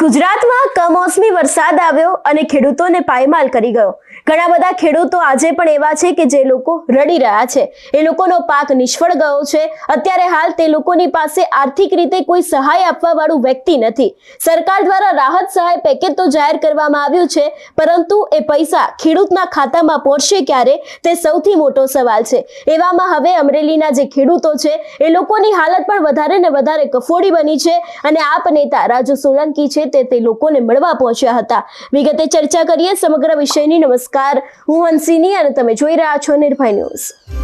ગુજરાતમાં કમોસમી વરસાદ આવ્યો અને ખેડૂતોને પાયમાલ કરી ગયો. ઘણા બધા ખેડૂતો આજે પણ એવા છે કે જે લોકો રડી રહ્યા છે. એ લોકોનો પાક નિષ્ફળ ગયો છે. અત્યારે હાલ તે લોકોની પાસે આર્થિક રીતે કોઈ સહાય આપવા વાળું વ્યક્તિ નથી. સરકાર દ્વારા રાહત સહાય પેકેજ તો જાહેર કરવામાં આવ્યું છે, પરંતુ એ પૈસા ખેડૂતના ખાતામાં પહોંચશે ક્યારે? તે સૌથી મોટો સવાલ છે. એવામાં હવે અમરેલીના જે ખેડૂતો છે, એ લોકોની હાલત પણ વધારે ને વધારે કફોડી બની છે અને આપ નેતા રાજુ સોલંકી છે તે તે લોકોને મળવા પહોંચ્યા હતા. વિગતે ચર્ચા કરીએ સમગ્ર વિષયની. નમસ્કાર. હું હંસિની અને તમે જોઈ રહ્યા છો નિર્ભય ન્યૂઝ.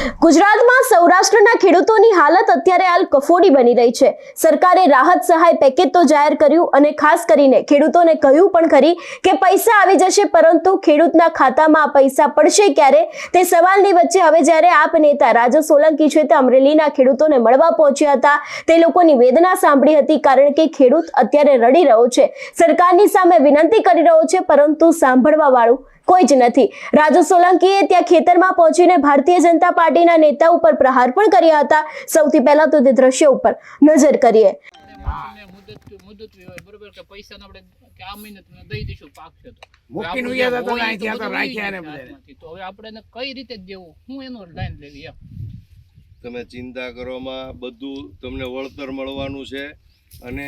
ગુજરાતમાં સૌરાષ્ટ્રના ખેડૂતોની હાલત અત્યારે હાલ કફોડી બની રહી છે. સરકારે રાહત સહાય પેકેજ તો જાહેર કર્યું અને ખાસ કરીને ખેડૂતોને કહ્યું પણ ખરી કે પૈસા આવી જશે પરંતુ ખેડૂતના ખાતામાં આ પૈસા પડશે ક્યારે? તે સવાલની વચ્ચે હવે જ્યારે આપ નેતા રાજુ સોલંકી છે તે અમરેલીના ખેડૂતોને મળવા પહોંચ્યા હતા, તે લોકોની વેદના સાંભળી હતી કારણ કે ખેડૂત અત્યારે રડી રહ્યો છે. સરકારની સામે વિનંતી કરી રહ્યો છે પરંતુ સાંભળવા વાળું કોઈ જ નથી. રાજુ સોલંકીએ ત્યાં ખેતરમાં પહોંચીને ભારતીય જનતા પાર્ટીના નેતા ઉપર પ્રહાર પણ કર્યા હતા. સૌથી પહેલા તો તે દ્રશ્ય ઉપર નજર કરીએ. તમે ચિંતા કરવામાં બધું તમને વળતર મળવાનું છે. અને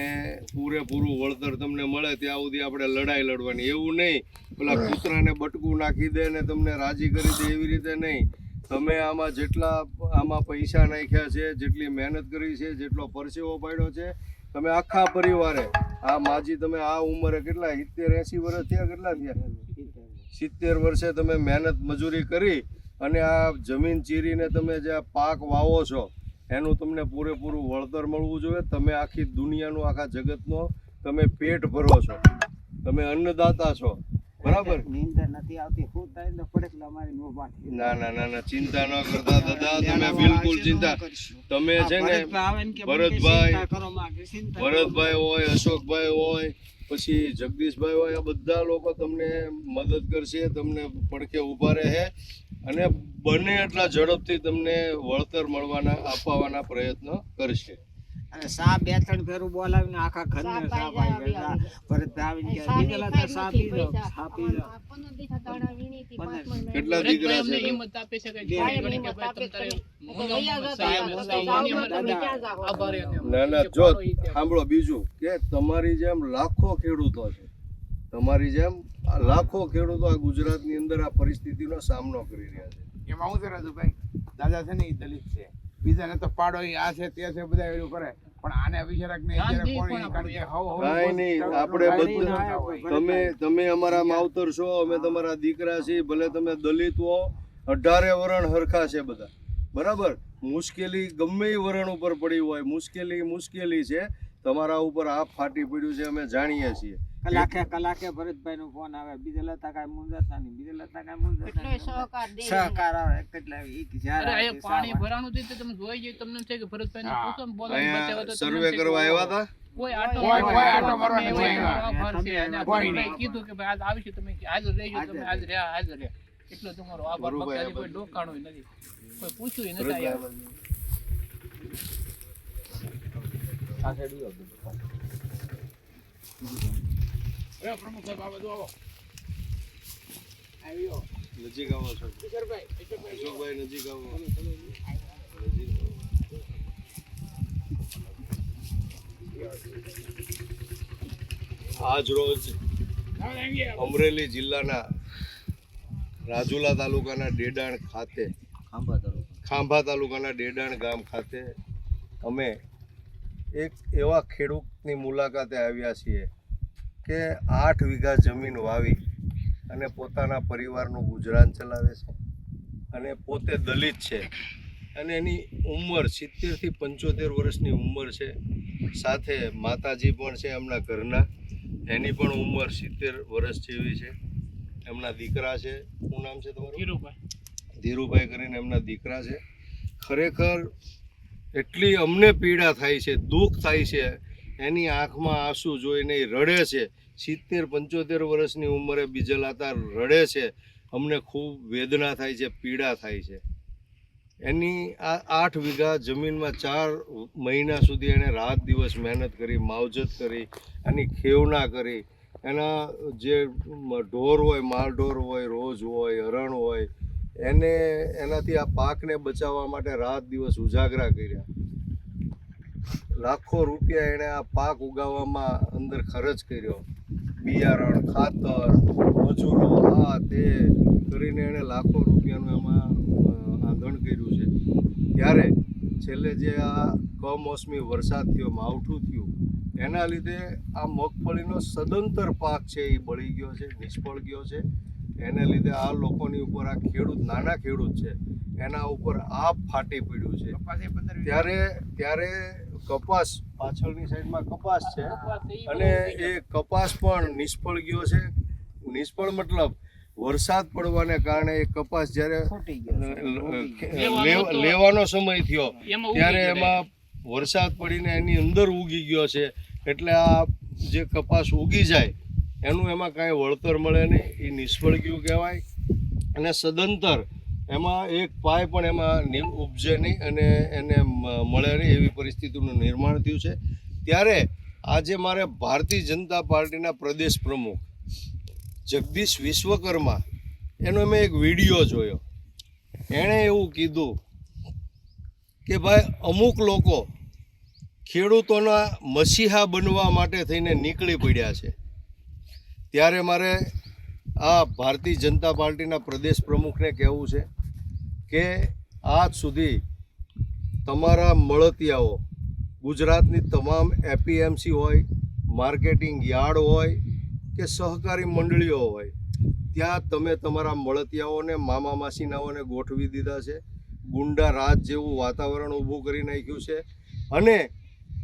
પૂરેપૂરું વળતર તમને મળે ત્યાં સુધી આપણે લડાઈ લડવાની. એવું નહીં પેલા કૂતરાને બટકું નાખી દે ને તમને રાજી કરી દે એવી રીતે નહીં. તમે આમાં જેટલા આમાં પૈસા નાખ્યા છે જેટલી મહેનત કરી છે જેટલો પરસેવો પાડ્યો છે તમે આખા પરિવારે આ માજી તમે આ ઉંમરે કેટલા સિત્તેર એંસી વર્ષ થયા કેટલા થયા? સિત્તેર વર્ષે તમે મહેનત મજૂરી કરી અને આ જમીન ચીરીને તમે જે આ પાક વાવો છો એનું તમને પૂરેપૂરું વળતર મળવું જોઈએ. તમે આખી દુનિયાનું આખા જગતનો તમે પેટ ભરો છો. તમે અન્નદાતા છો. બરાબર? નીંદર નથી આવતી. શું થાય? તો પડે એટલે અમારી નો ના ના ના ના ચિંતા ન કરતા દાદા. તમે બિલકુલ ચિંતા. તમે છે ને ભરતભાઈ ભરતભાઈ હોય અશોકભાઈ હોય પછી જગદીશભાઈ હોય આ બધા લોકો તમને મદદ કરશે તમને પડખે ઊભા રહે. અને બને એટલા ઝડપથી તમને વળતર મળવાના અપાવવાના પ્રયત્ન કરશે. અને સા બે ત્રણ ફેરું બોલાવીને આખા ઘરને સાપ આવી ગયા. ભરતભાઈ આવીને કે દીકરા તો સાપ પી લો સાપ પી લો કેટલા દીકરા છે? હિંમત આપે છે. કે બે ઘણી ઘણી કે ભાઈ તમ તારે મૂંઝવણમાં સાહેબ, મૂંઝવણમાં મને આભાર એને એમ. ના ના જો. સાંભળો બીજું કે તમારી જેમ લાખો ખેડૂતો છે. તમારી જેમ આ લાખો ખેડૂતો આ ગુજરાતની અંદર આ પરિસ્થિતિનો સામનો કરી રહ્યા છે. એમાં હું છે રાજુભાઈ? દાદા છે ને એ દલિત છે. બીજાને તો પાડો આ છે તે છે બધા એવું કરે. પણ આને કાંઈ નહીં આપણે બધું તમે તમે અમારા માવતર છો અમે તમારા દીકરા છીએ ભલે તમે દલિત હો અઢારે વરણ હરખા છે બધા. બરાબર? મુશ્કેલી ગમે એ વરણ ઉપર પડી હોય મુશ્કેલી મુશ્કેલી છે. તમારા ઉપર આ ફાટી પડ્યું છે અમે જાણીએ છીએ. કલાકે કલાકે ભરતભાઈ નો ફોન આવે બીજે લતા કાંઈ મુંજાતા નહીં બીજે લતા કાંઈ મૂંઝાતા નહીં. સહકાર આવે કેટલા એક હજાર અરે પાણી ભરાણું થયું તમે જોઈ જાય તમને છે કે ભરતભાઈને હા. પૂછો ને બોલો ને તો સર્વે કરવા આવ્યા હતા? કોઈ આટો કોઈ- કોઈ આટો મારવા નથી આવ્યા. આ ભરતભાઈ કીધું કે ભાઈ આજ આવીશું તમે હાજર રહેજો તમે હાજર રહ્યા હાજર રહ્યા. એટલો તમારો આભાર. બરોબર, બાકી કોઈ ડોકાણું નથી. કોઈ પૂછ્યું નથી ભરતભાઈ આવ્યા. પ્રમુખ સાહેબ આ બધું આવો. આવ્યો. નજીક આવો છો. કિશોરભાઈ કિશોરભાઈ નજીક આવો. આજ રોજ. અમરેલી જિલ્લાના રાજુલા તાલુકાના ડેડાણ ખાતે ખાંભા તાલુકાના ડેડાણ ગામ ખાતે અમે એક એવા ખેડૂતની મુલાકાતે આવ્યા છીએ. કે આઠ વીઘા જમીન વાવી અને પોતાના પરિવારનું ગુજરાન ચલાવે છે અને પોતે દલિત છે. અને એની ઉંમર સિત્તેરથી પંચોતેર વર્ષની ઉંમર છે. સાથે માતાજી પણ છે એમના ઘરના. એની પણ ઉંમર સિત્તેર વર્ષ જેવી છે. એમના દીકરા છે. શું નામ છે તમારું? ધીરુભાઈ. ધીરુભાઈ કરીને એમના દીકરા છે. ખરેખર એટલી અમને પીડા થાય છે દુઃખ થાય છે એની આંખમાં આંસુ જોઈને એ રડે છે. સિત્તેર, પંચોતેર વર્ષની ઉંમરે બીજલાતા રડે છે. અમને ખૂબ વેદના થાય છે, પીડા થાય છે. એની આ આઠ વીઘા જમીનમાં ચાર મહિના સુધી એણે રાત દિવસ મહેનત કરી, માવજત કરી, એની ખેવના કરી. એના જે ઢોર હોય માલ ઢોર હોય, રોજ હોય, હરણ હોય, એને એનાથી આ પાકને બચાવવા માટે રાત દિવસ ઉજાગરા કર્યા. લાખો રૂપિયા એણે આ પાક ઉગાવવામાં અંદર ખર્ચ કર્યો. બિયારણ ખાતર મજૂરો આ તે કરીને એણે લાખો રૂપિયાનું એમાં આંધણ કર્યું છે. ત્યારે છેલ્લે જે આ કમોસમી વરસાદ થયો માવઠું થયું એના લીધે આ મગફળીનો સદંતર પાક છે એ બળી ગયો છે નિષ્ફળ ગયો છે. એને લીધે આ લોકોની ઉપર આ ખેડૂત નાના ખેડૂત છે એના ઉપર આપ ફાટી પડ્યું છે. ત્યારે ત્યારે કપાસ પાછળની સાઈડમાં કપાસ છે. અને એ કપાસ પણ નિષ્ફળ ગયો છે. નિષ્ફળ મતલબ વરસાદ પડવાને કારણે એ કપાસ જ્યારે લેવાનો સમય થયો. ત્યારે એમાં વરસાદ પડીને એની અંદર ઉગી ગયો છે. એટલે આ જે કપાસ ઉગી જાય એનું એમાં કાંઈ વળતર મળે નહીં. એ નિષ્ફળ ગયું કહેવાય. અને સદંતર એમાં એક પાય પણ એમાં ઉપજે નહીં અને એને મળે નહીં એવી પરિસ્થિતિનું નિર્માણ થયું છે. ત્યારે આજે મારે ભારતીય જનતા પાર્ટીના પ્રદેશ પ્રમુખ જગદીશ વિશ્વકર્મા, એનો મેં એક વીડિયો જોયો. એણે એવું કીધું કે ભાઈ, અમુક લોકો ખેડૂતોના મસીહા બનવા માટે થઈને નીકળી પડ્યા છે. ત્યારે મારે આ ભારતીય જનતા પાર્ટીના પ્રદેશ પ્રમુખને કહેવું છે કે આજ સુધી તમારા મળતિયાઓ, ગુજરાતની તમામ એપીએમસી હોય, માર્કેટિંગ યાર્ડ હોય કે સહકારી મંડળીઓ હોય, ત્યાં તમે તમારા મળતિયાઓને, મામા માસીનાઓને ગોઠવી દીધા છે. ગુંડા રાજ જેવું વાતાવરણ ઊભું કરી નાખ્યું છે. અને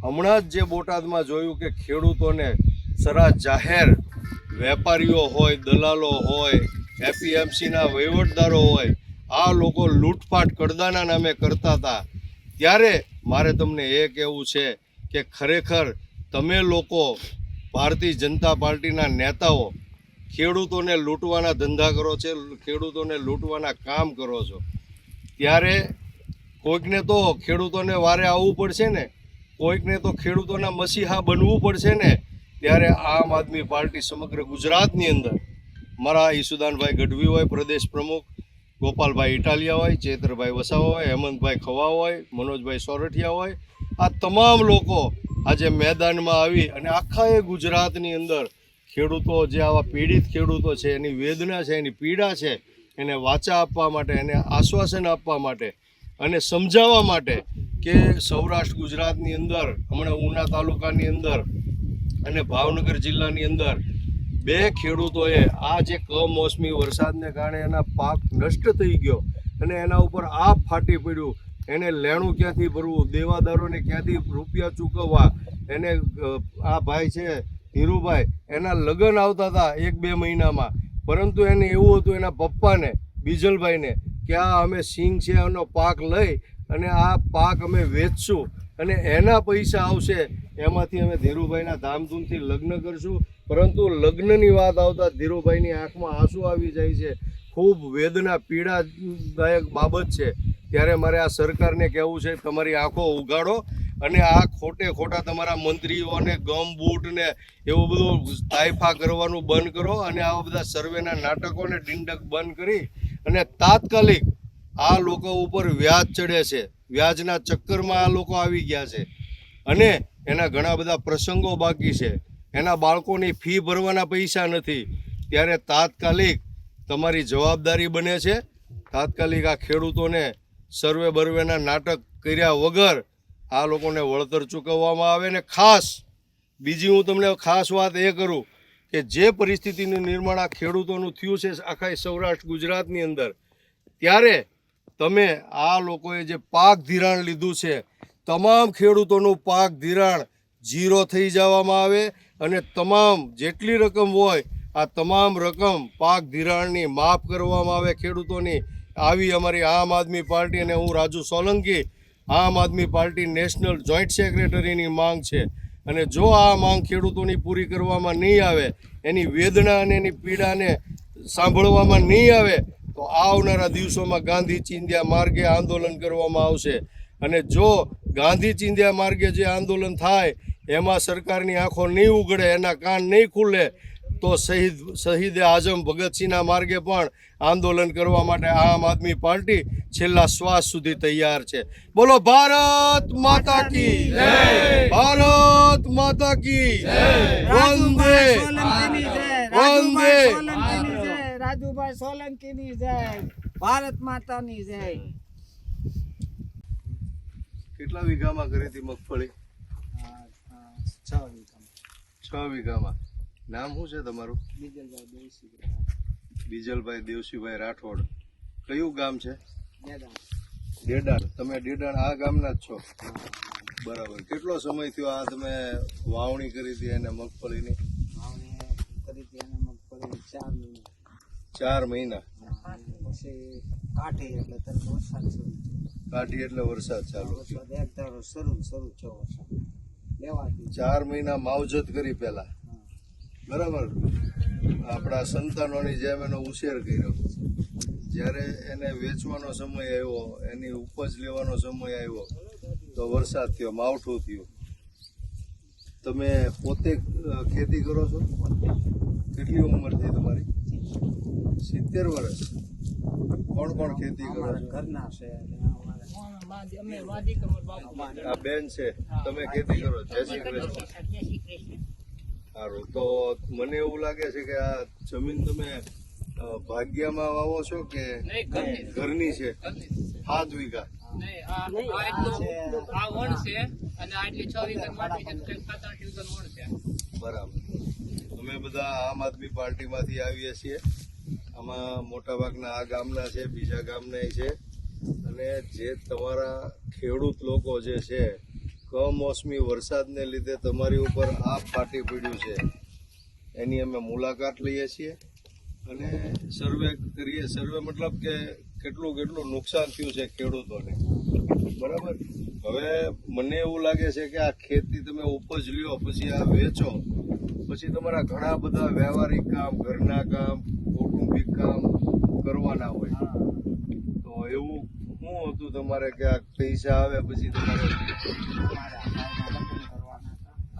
હમણાં જ જે બોટાદમાં જોયું કે ખેડૂતોને સરા જાહેર વેપારીઓ હોય, દલાલો હોય, એપીએમસીના વહીવટદારો હોય, આ લોકો લૂંટફાટ કડદાના નામે કરતા હતા. ત્યારે મારે તમને એ કહેવું છે કે ખરેખર તમે લોકો ભારતીય જનતા પાર્ટીના નેતાઓ ખેડૂતોને લૂંટવાના ધંધા કરો છે, ખેડૂતોને લૂંટવાના કામ કરો છો. ત્યારે કોઈકને તો ખેડૂતોને વારે આવવું પડશે ને, કોઈકને તો ખેડૂતોના મસીહા બનવું પડશે ને ત્યારે આમ આદમી પાર્ટી સમગ્ર ગુજરાતની અંદર મારા ઈસુદાનભાઈ ગઢવી હોય, પ્રદેશ પ્રમુખ, ગોપાલભાઈ ઇટાલિયા હોય, ચેતરભાઈ વસાવા હોય, હેમંતભાઈ ખવા હોય, મનોજભાઈ સોરઠિયા હોય, આ તમામ લોકો આજે મેદાનમાં આવી અને આખા એ ગુજરાતની અંદર ખેડૂતો જે આવા પીડિત ખેડૂતો છે, એની વેદના છે, એની પીડા છે, એને વાચા આપવા માટે, એને આશ્વાસન આપવા માટે અને સમજાવવા માટે કે સૌરાષ્ટ્ર ગુજરાતની અંદર, હમણાં ઉના તાલુકાની અંદર અને ભાવનગર જિલ્લાની અંદર બે ખેડૂતોએ આ જે કમોસમી વરસાદને કારણે એના પાક નષ્ટ થઈ ગયો અને એના ઉપર આ ફાટી પડ્યું. એને લેણું ક્યાંથી ભરવું? દેવાદારોને ક્યાંથી રૂપિયા ચૂકવવા? એને આ ભાઈ છે, ધીરુભાઈ, એના લગ્ન આવતા હતા એક બે મહિનામાં. પરંતુ એને એવું હતું, એના પપ્પાને, બીજલભાઈને, કે આ અમે સિંગ છે, એનો પાક લઈ અને આ પાક અમે વેચશું. અને એના પૈસા આવશે, એમાંથી અમે ધીરુભાઈના ધામધૂમથી લગ્ન કરશું. પરંતુ લગ્નની વાત આવતા ધીરુભાઈની આંખમાં આંસુ આવી જાય છે. ખૂબ વેદના, પીડાદાયક બાબત છે. ત્યારે મારે આ સરકારને કહેવું છે, તમારી આંખો ઉગાડો અને આ ખોટે ખોટા તમારા મંત્રીઓને ગમ, બૂટને એવું બધું તાઇફા કરવાનું બંધ કરો અને આવા બધા સર્વેના નાટકોને ડિંડક બંધ કરી અને તાત્કાલિક આ લોકો ઉપર વ્યાજ ચડે છે. વ્યાજના ચક્કરમાં આ લોકો આવી ગયા છે. અને એના ઘણા બધા પ્રસંગો બાકી છે. એના બાળકોની ફી ભરવાના પૈસા નથી. ત્યારે તાત્કાલિક તમારી જવાબદારી બને છે. તાત્કાલિક આ ખેડૂતોને સર્વે બર્વેના નાટક કર્યા વગર આ લોકોને વળતર ચૂકવવામાં આવે ને ખાસ બીજી હું તમને ખાસ વાત એ કરું કે જે પરિસ્થિતિનું નિર્માણ આ ખેડૂતોનું થયું છે આખા સૌરાષ્ટ્ર ગુજરાતની અંદર, ત્યારે તમે આ લોકોએ જે પાક ધિરાણ લીધું છે, તમામ ખેડૂતોનું પાક ધિરાણ ઝીરો થઈ જવામાં આવે અને તમામ જેટલી રકમ હોય, આ તમામ રકમ પાક ધિરાણની માફ કરવામાં આવે ખેડૂતોની. આવી અમારી આમ આદમી પાર્ટી અને હું Raju Solanki, Aam Aadmi Party national joint સેક્રેટરીની માંગ છે. અને જો આ માંગ ખેડૂતોની પૂરી કરવામાં નહીં આવે, એની વેદના અને એની પીડાને સાંભળવામાં નહીં આવે તો આવનારા દિવસોમાં ગાંધી ચિંધ્યા માર્ગે આંદોલન કરવામાં આવશે. અને જો ગાંધી ચિંધ્યા માર્ગે જે આંદોલન થાય એમાં સરકારની આંખો નહીં ઉઘડે એના કાન નહીં ખુલે તો શહીદ શહીદે આઝમ ભગતસિંહના માર્ગે પણ આંદોલન કરવા માટે આમ આદમી પાર્ટી છેલ્લા શ્વાસ સુધી તૈયાર છે. બોલો ભારત માતા કી ભારત માતા કી વંદે વંદે રાજુભાઈ સોલંકીની જય જય ભારત માતાની જય. કેટલા વીઘામાં કરી હતી મગફળી? છ છ વીઘામાં. નામ શું છે તમારું? બીજલભાઈ દેવસી બીજલભાઈ દેવસીભાઈ રાઠોડ. કયું ગામ છે? ડેડાણ. તમે ડેડાણ આ ગામના જ છો? બરાબર. કેટલો સમય થયો આ તમે વાવણી કરી હતી એને મગફળીની? વાવણી કરી હતી એને મગફળી ચાર મહિના. ચાર મહિના. પછી કાઢી એટલે તરત વરસાદ શરૂ કાઢી એટલે વરસાદ ચાલુ વરસાદ એક ધારો શરૂ શરૂ થયો વરસાદ. લેવાથી ચાર મહિના માવજત કરી પેલા. બરાબર? આપણા સંતાનોની જેમ એનો ઉછેર કર્યો. જ્યારે એને વેચવાનો સમય આવ્યો એની ઉપજ લેવાનો સમય આવ્યો તો વરસાદ થયો માવઠું થયું. તમે પોતે ખેતી કરો છો? કેટલી ઉંમર થઈ તમારી? સિત્તેર વર્ષ. કોણ કોણ ખેતી કરો છો? ઘરના છે આ બેન છે. તમે ખેતી કરો. જય શ્રી કૃષ્ણ. સારું. તો મને એવું લાગે છે કે આ જમીન તમે ભાગ્યમાં વાવો છો કે ઘરની ઘરની છે? સાત વીઘા. બરાબર. અમે બધા આમ આદમી પાર્ટીમાંથી આવીએ છીએ. આમાં મોટાભાગના આ ગામના છે, બીજા ગામના છે. અને જે તમારા ખેડૂત લોકો જે છે, કમોસમી વરસાદને લીધે તમારી ઉપર આ ફાટી પડ્યું છે. એની અમે મુલાકાત લઈએ છીએ. અને સર્વે કરીએ. સર્વે મતલબ કે કેટલું કેટલું નુકસાન થયું છે ખેડૂતોને. બરાબર? હવે મને એવું લાગે છે કે આ ખેતી તમે ઉપજ લ્યો, પછી આ વેચો. પછી તમારા ઘણા બધા વ્યવહારિક કામ ઘરના કામ કૌટુંબિક કામ કરવાના હોય. તો એવું શું હતું તમારે કે આ પૈસા આવે પછી તમારે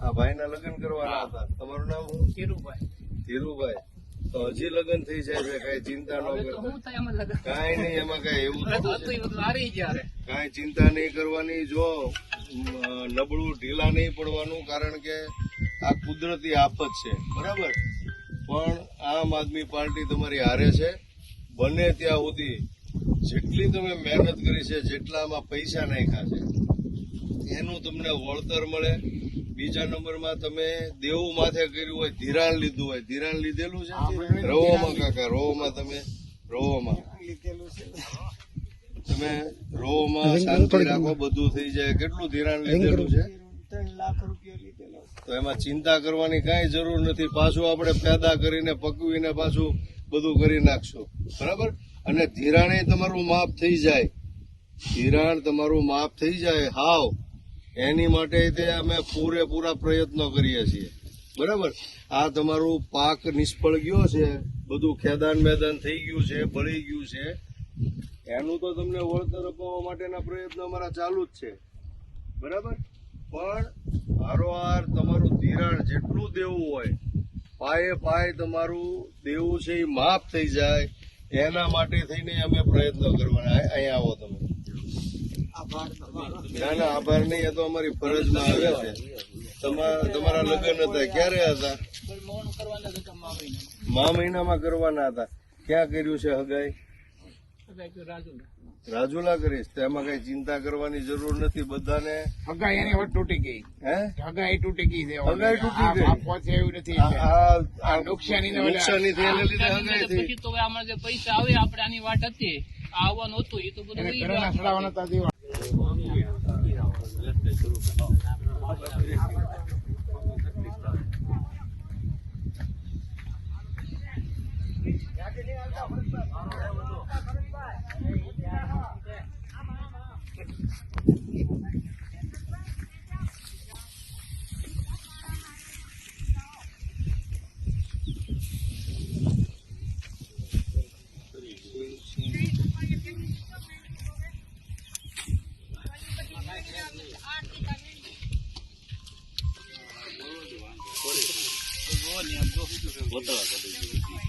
આ ભાઈના લગ્ન કરવાના હતા? તમારું નામ હું ધીરુભાઈ. ધીરુભાઈ. તો હજી લગ્ન થઈ જાય છે કઈ ચિંતા ન કરતા. કાંઈ નહીં એમાં કઈ એવું કાંઈ ચિંતા નહીં કરવાની. જો નબળું ઢીલા નહીં પડવાનું કારણ કે આ કુદરતી આફત છે બરાબર? પણ આમ આદમી પાર્ટી તમારી હારે છે. બને ત્યાં સુધી જેટલી તમે મહેનત કરી છે જેટલામાં પૈસા નાખ્યા છે એનું તમને વળતર મળે. બીજા નંબરમાં તમે દેવું માથે કર્યું હોય ધિરાણ લીધું હોય ધિરાણ લીધેલું છે? રવોમાં કાકા રવોમાં તમે રવોમાં. લીધેલું છે. તમે રોમાં શાંતિ રાખો બધું થઈ જાય. કેટલું ધિરાણ લીધેલું છે? ત્રણ લાખ રૂપિયા તો એમાં ચિંતા કરવાની કાંઈ જરૂર નથી. પાછું આપણે પેદા કરીને, પકવીને પાછું બધું કરી નાખશું. બરાબર? અને ધિરાણે તમારું માફ થઈ જાય. ધિરાણ તમારું માફ થઈ જાય. હાવ. એની માટે તે અમે પૂરેપૂરા પ્રયત્નો કરીએ છીએ. બરાબર? આ તમારું પાક નિષ્ફળ ગયો છે. બધું ખેદાન મેદાન થઈ ગયું છે, ભળી ગયું છે. એનું તો તમને વળતર અપાવવા માટેના પ્રયત્નો અમારા ચાલુ જ છે. બરાબર? પણ હારોહાર તમારું ધિરાણ જેટલું દેવું હોય પાયે પાય તમારું દેવું છે એ માફ થઈ જાય. એના માટે થઈને અમે પ્રયત્ન કરવાના. અહીંયા આવો તમે. આભાર ના ના આભાર નહીં. એ તો અમારી ફરજમાં આવે છે. તમારા તમારા લગ્ન હતા ક્યારે હતા? મા મહિનામાં કરવાના હતા. ક્યાં કર્યું છે હગાઈ? રાજુલા કરીશ. તો એમાં કઈ ચિંતા કરવાની જરૂર નથી. બધાને હગાઈ એની હવે તૂટી ગઈ. હે? હગાઈ તૂટી ગઈ છે હગાઈ તૂટી ગઈ. પહોંચે એવું નથી નુકસાની નુકસાની થી લીધે હગાઈ થઈ. તો આમાં જે પૈસા આવે આપણે આની વાટ હતી. આ આવવાનું હતું એ તો બધું Вот так, вот так.